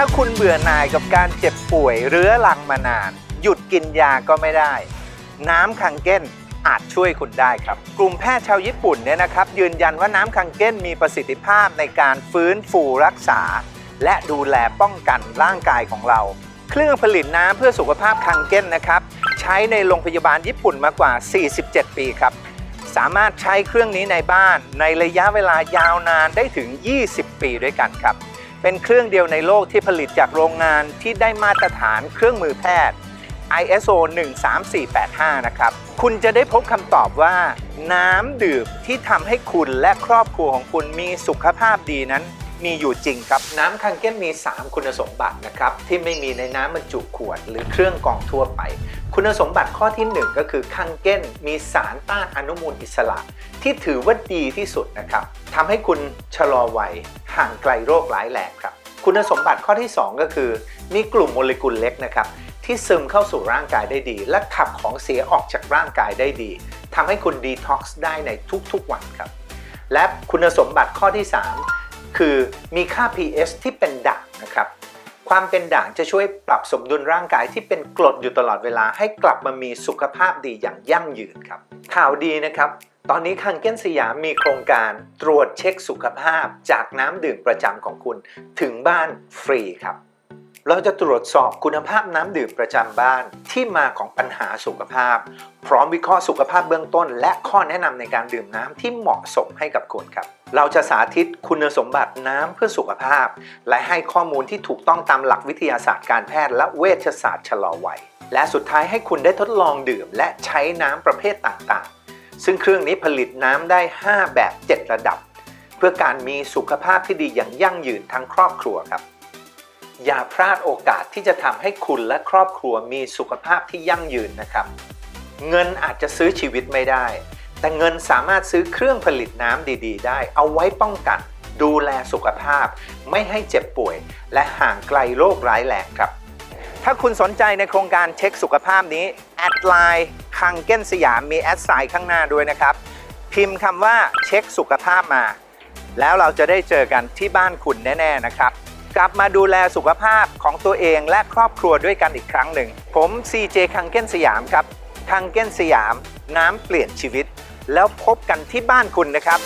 ถ้าคุณเบื่อหน่ายกับการเจ็บป่วยเรื้อรังมานาน หยุดกินยาก็ไม่ได้ น้ำคังเก้นอาจช่วยคุณได้ครับ กลุ่มแพทย์ชาวญี่ปุ่นเนี่ยนะครับ ยืนยันว่าน้ำคังเก้นมีประสิทธิภาพในการฟื้นฟูรักษา และดูแลป้องกันร่างกายของเรา เครื่องผลิตน้ำเพื่อสุขภาพคังเก้นนะครับ ใช้ในโรงพยาบาลญี่ปุ่นมากว่า 47 ปีครับ สามารถใช้เครื่องนี้ในบ้านในระยะเวลายาวนานได้ถึง 20 ปีด้วยกันครับ เป็นเครื่องเดียวในโลกที่ผลิตจากโรงงานที่ได้มาตรฐานเครื่องมือแพทย์ ISO 13485 นะครับ คุณจะได้พบคำตอบว่า น้ำดื่มที่ทำให้คุณและครอบครัวของคุณมีสุขภาพดีนั้น มีอยู่จริงครับ น้ำคังเก้นมี 3 คุณสมบัตินะครับ ที่ไม่มีในน้ำบรรจุขวด หรือเครื่องกรองทั่วไป คุณสมบัติข้อที่ 1 ก็คือคังเก้นมีสารต้านอนุมูลอิสระ ที่ถือว่าดีที่สุดนะครับทำให้คุณชะลอวัยห่างไกลโรคร้ายแรงครับ คุณสมบัติข้อที่ 2 ก็คือ มีกลุ่มโมเลกุลเล็กนะครับที่ซึมเข้าสู่ร่างกายได้ดี และขับของเสียออกจากร่างกายได้ดีทำให้คุณดีท็อกซ์ได้ในทุกๆวันครับ และคุณสมบัติข้อที่ 3 คือมีค่า pH ที่เป็นด่างนะครับ ความเป็นด่างจะช่วยปรับสมดุลร่างกายที่เป็นกรดอยู่ตลอดเวลาให้กลับมามีสุขภาพดีอย่างยั่งยืนครับ ข่าวดีนะครับตอนนี้คังเก้นสยามมีโครงการตรวจเช็คสุขภาพจากน้ำดื่มประจำของคุณถึงบ้านฟรีครับ เราจะตรวจสอบคุณภาพน้ำดื่มประจำบ้านที่มาของปัญหาสุขภาพ พร้อมวิเคราะห์สุขภาพเบื้องต้น และข้อแนะนำในการดื่มน้ำที่เหมาะสมให้กับคุณครับ เราจะสาธิตคุณสมบัติน้ำเพื่อสุขภาพ และให้ข้อมูลที่ถูกต้องตามหลักวิทยาศาสตร์การแพทย์และเวชศาสตร์ชะลอวัย และสุดท้ายให้คุณได้ทดลองดื่มและใช้น้ำประเภทต่างๆ ซึ่งเครื่องนี้ผลิตน้ำได้ 5 แบบ 7 ระดับ เพื่อการมีสุขภาพที่ดีอย่างยั่งยืนทั้งครอบครัวครับ อย่าพลาดโอกาสที่จะทำให้คุณและครอบครัวมีสุขภาพที่ยั่งยืนนะครับ เงินอาจจะซื้อชีวิตไม่ได้ แต่เงินสามารถซื้อเครื่องผลิตน้ำดีๆ ได้ เอาไว้ป้องกัน ดูแลสุขภาพ ไม่ให้เจ็บป่วย และห่างไกลโรคร้ายแรงครับ ถ้าคุณสนใจในโครงการเช็คสุขภาพนี้ แอดไลน์คังเก้นสยามมีแอดไซน์ข้างหน้าด้วยนะครับ พิมพ์คำว่าเช็คสุขภาพมา แล้วเราจะได้เจอกันที่บ้านคุณแน่ ๆ นะครับกลับมาดูแลสุขภาพของตัวเองและครอบครัวด้วยกันอีกครั้งหนึ่ง ผม CJ คังเก้นสยามครับ คังเก้นสยาม น้ำเปลี่ยนชีวิต แล้วพบกันที่บ้านคุณนะครับ